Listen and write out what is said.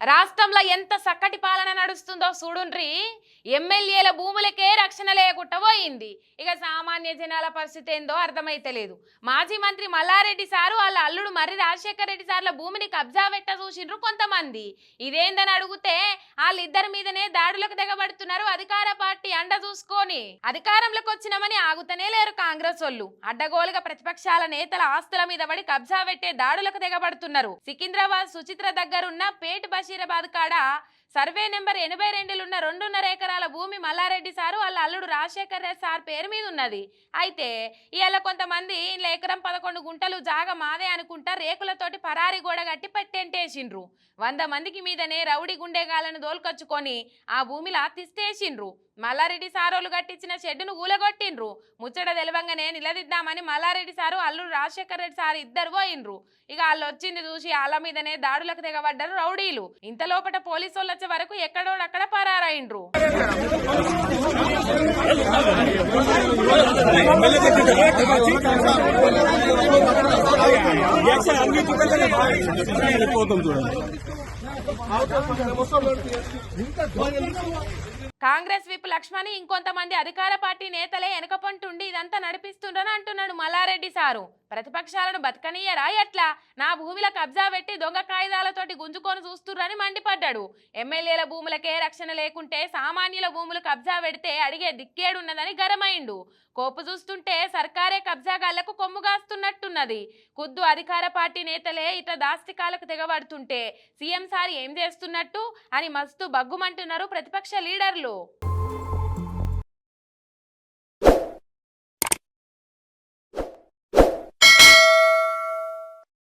రాష్ట్రంలో ఎంత చక్కటి పాలన నడుస్తుందో చూడుండ్రి. ఎమ్మెల్యేల భూములకే రక్షణ లేకుండా పోయింది. ఇక సామాన్య జనాల పరిస్థితి ఏందో అర్థమైతలేదు. మాజీ మంత్రి మల్లారెడ్డి సారు వాళ్ళ అల్లుడు మర్రి రాజశేఖర రెడ్డి సార్ల భూమిని కబ్జా పెట్ట చూసిండ్రు కొంతమంది. ఇదేందని అడిగితే వాళ్ళిద్దరి మీదనే దాడులకు దిగబడుతున్నారు అధికార పార్టీ అండ చూసుకొని. అధికారంలోకి వచ్చినామని ఆగుతనే లేరు కాంగ్రెస్ వాళ్ళు. అడ్డగోలుగా ప్రతిపక్షాల నేతల ఆస్తుల మీద పడి కబ్జా పెట్టే దాడులకు దిగబడుతున్నారు సికింద్రాబాద్ సుచిత్ర దగ్గరున్న పేట్ బషీరాబాద్ కాడ సర్వే నెంబర్ ఎనభై రెండులున్న రెండున్నర ఎకరాల భూమి మల్లారెడ్డి సారు వాళ్ళ అల్లుడు రాజశేఖర్ రెడ్డి సార్ పేరు మీద ఉన్నది. అయితే ఇవాళ కొంతమంది ఇలా ఎకరం పదకొండు గుంటలు జాగ మాదే అనుకుంటా రేకులతోటి పరారి గోడ కట్టి పట్టెంటేసిండ్రు వంద మందికి మీదనే రౌడీ గుండెగాలను దోల్కొచ్చుకొని ఆ భూమిలా తిస్తేసిండ్రు మల్లారెడ్డి సారోలు కట్టించిన షెడ్డును ఊలగొట్టిండ్రు. ముచ్చట తెలవంగానే నిలదిద్దామని మల్లారెడ్డి సారు అల్లుడు రాజశేఖర్ రెడ్డి సారు ఇద్దరు పోయిండ్రు. ఇక వాళ్ళు వచ్చింది చూసి వాళ్ళ మీదనే దాడులకు తెగబడ్డారు రౌడీలు. ఇంతలోపట పోలీసు వాళ్ళు వచ్చే వరకు ఎక్కడోడక్కడ పరారైండ్రు కాంగ్రెస్ విప్ లక్ష్మణి ఇంకొంతమంది అధికార పార్టీ నేతలే వెనకపంటుండి ఇదంతా నడిపిస్తుండ్రని అంటున్నాడు మల్లారెడ్డి సారు. ప్రతిపక్షాలను బతకనీయరా ఎట్లా? నా భూమిలో కబ్జా పెట్టి దొంగ కాగితాలతోటి గుంజుకొని చూస్తుర్రని మండిపడ్డాడు. ఎమ్మెల్యేల భూములకే రక్షణ లేకుంటే సామాన్యుల భూములు కబ్జా పెడితే అడిగే దిక్కేడున్నదని గరమైండు కోపు చూస్తుంటే సర్కారే కబ్జాగాళ్ళకు కొమ్ముగాస్తున్నట్టున్నది ఖుద్దు అధికార పార్టీ నేతలే ఇత దాస్తికాలకు తెగబడుతుంటే సీఎం సార్ ఏం చేస్తున్నట్టు అని మస్తు బగ్గుమంటున్నారు ప్రతిపక్ష లీడర్లు.